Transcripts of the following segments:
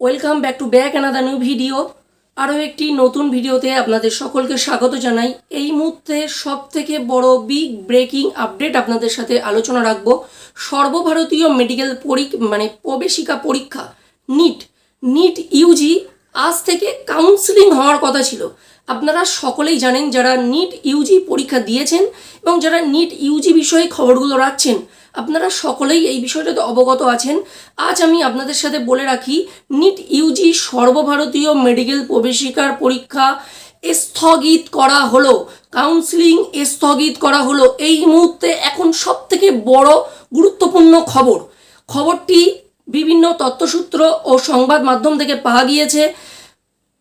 Welcome back to back another new video আরও একটি নতুন ভিডিওতে আপনাদের সকলকে স্বাগত জানাই। এই মুহূর্তে সব থেকে বড় বিগ ব্রেকিং আপডেট আপনাদের সাথে আলোচনা রাখব। সর্বভারতীয় মেডিকেল পরীক মানে প্রবেশিকা পরীক্ষা নিট নিট ইউজি আজ থেকে কাউন্সিলিং হওয়ার কথা ছিল। আপনারা সকলেই জানেন যারা নিট ইউজি পরীক্ষা দিয়েছেন এবং যারা নিট ইউজি বিষয়ে খবরগুলো রাখছেন আপনারা সকলেই এই বিষয়টাতে অবগত আছেন। আজ আমি আপনাদের সাথে বলে রাখি নিট ইউজি সর্বভারতীয় মেডিকেল প্রবেশিকার পরীক্ষা স্থগিত করা হলো। কাউন্সিলিং স্থগিত করা হলো। এই মুহূর্তে এখন সব থেকে বড় গুরুত্বপূর্ণ খবর। খবরটি বিভিন্ন তথ্যসূত্র ও সংবাদ মাধ্যম থেকে পাওয়া গিয়েছে।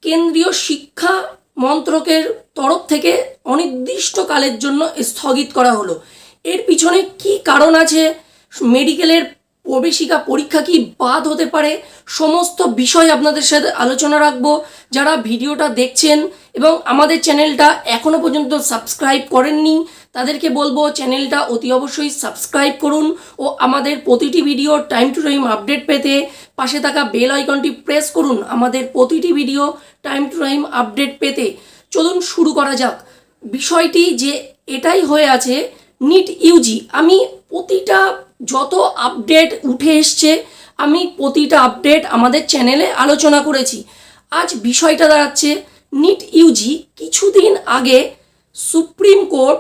কেন্দ্রীয় শিক্ষা মন্ত্রকের তরফ থেকে অনির্দিষ্টকালের জন্য স্থগিত করা হলো। এর পিছনে কি কারণ আছে? মেডিকেলের প্রবেশিকা পরীক্ষা কি বাদ হতে পারে? সমস্ত বিষয় আপনাদের সাথে আলোচনা রাখব। যারা ভিডিওটা দেখছেন এবং আমাদের চ্যানেলটা এখনও পর্যন্ত সাবস্ক্রাইব করেননি, তাদেরকে বলব চ্যানেলটা অতি অবশ্যই সাবস্ক্রাইব করুন ও আমাদের প্রতিটি video time to time update পেতে পাশে থাকা বেল আইকনটি প্রেস করুন আমাদের প্রতিটি video time to time update পেতে। চলুন শুরু করা যাক। বিষয়টি যে এটাই হয়ে আছে নিট ইউজি আমি প্রতিটা যত আপডেট উঠে এসছে, আমি প্রতিটা আপডেট আমাদের চ্যানেলে আলোচনা করেছি। আজ বিষয়টা দাঁড়াচ্ছে নিট ইউজি কিছুদিন আগে সুপ্রিম কোর্ট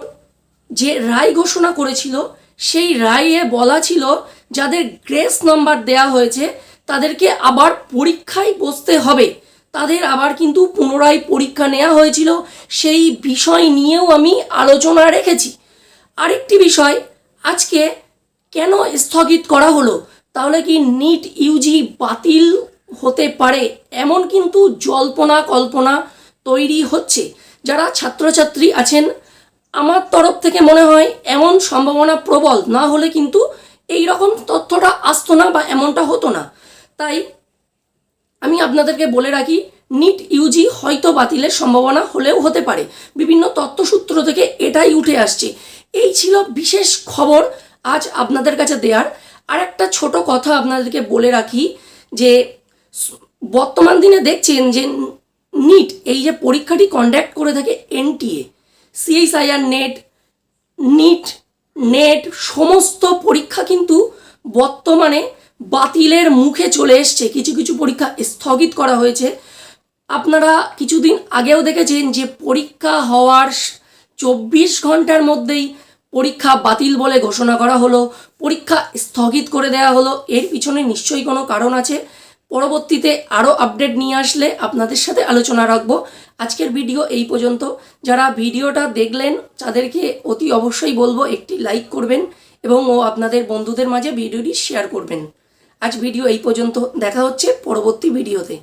যে রায় ঘোষণা করেছিল, সেই রায়ে বলা ছিল যাদের গ্রেস নাম্বার দেয়া হয়েছে, তাদেরকে আবার পরীক্ষায় বসতে হবে। তাদের আবার কিন্তু পুনরায় পরীক্ষা নেওয়া হয়েছিল। সেই বিষয় নিয়েও আমি আলোচনা রেখেছি। আরেকটি বিষয়, আজকে কেন স্থগিত করা হলো? তাহলে কি নিট ইউজি বাতিল হতে পারে? এমন কিন্তু জল্পনা কল্পনা তৈরি হচ্ছে। যারা ছাত্রছাত্রী আছেন, আমার তরফ থেকে মনে হয় এমন সম্ভাবনা প্রবল, না হলে কিন্তু এই রকম তথ্যটা আসতো না বা এমনটা হতো না। তাই আমি আপনাদেরকে বলে রাখি, নিট ইউজি হয়তো বাতিলের সম্ভাবনা হলেও হতে পারে। বিভিন্ন তথ্যসূত্র থেকে এটাই উঠে আসছে। এই ছিল বিশেষ খবর আজ আপনাদের কাছে দেওয়ার আর একটা ছোট কথা আপনাদেরকে বলে রাখি যে, বর্তমান দিনে দেখছেন যে নিট এই যে পরীক্ষাটি কন্ডাক্ট করে থাকে NTA CSIR NET NEET NET, সমস্ত পরীক্ষা কিন্তু বর্তমানে বাতিলের মুখে চলে এসছে। কিছু কিছু পরীক্ষা স্থগিত করা হয়েছে। আপনারা কিছুদিন আগেও দেখেছেন যে পরীক্ষা হওয়ার চব্বিশ ঘণ্টার মধ্যেই পরীক্ষা বাতিল বলে ঘোষণা করা হলো। পরীক্ষা স্থগিত করে দেওয়া হলো। এর পিছনে নিশ্চয়ই কোনো কারণ আছে। পরবর্তীতে আরও আপডেট নিয়ে আসলে আপনাদের সাথে আলোচনা রাখব। আজকের ভিডিও এই পর্যন্ত। যারা ভিডিওটা দেখলেন, তাদেরকে অতি অবশ্যই বলব একটি লাইক করবেন এবং ও আপনাদের বন্ধুদের মাঝে ভিডিওটি শেয়ার করবেন। আজ ভিডিও এই পর্যন্ত। দেখা হচ্ছে পরবর্তী ভিডিওতে।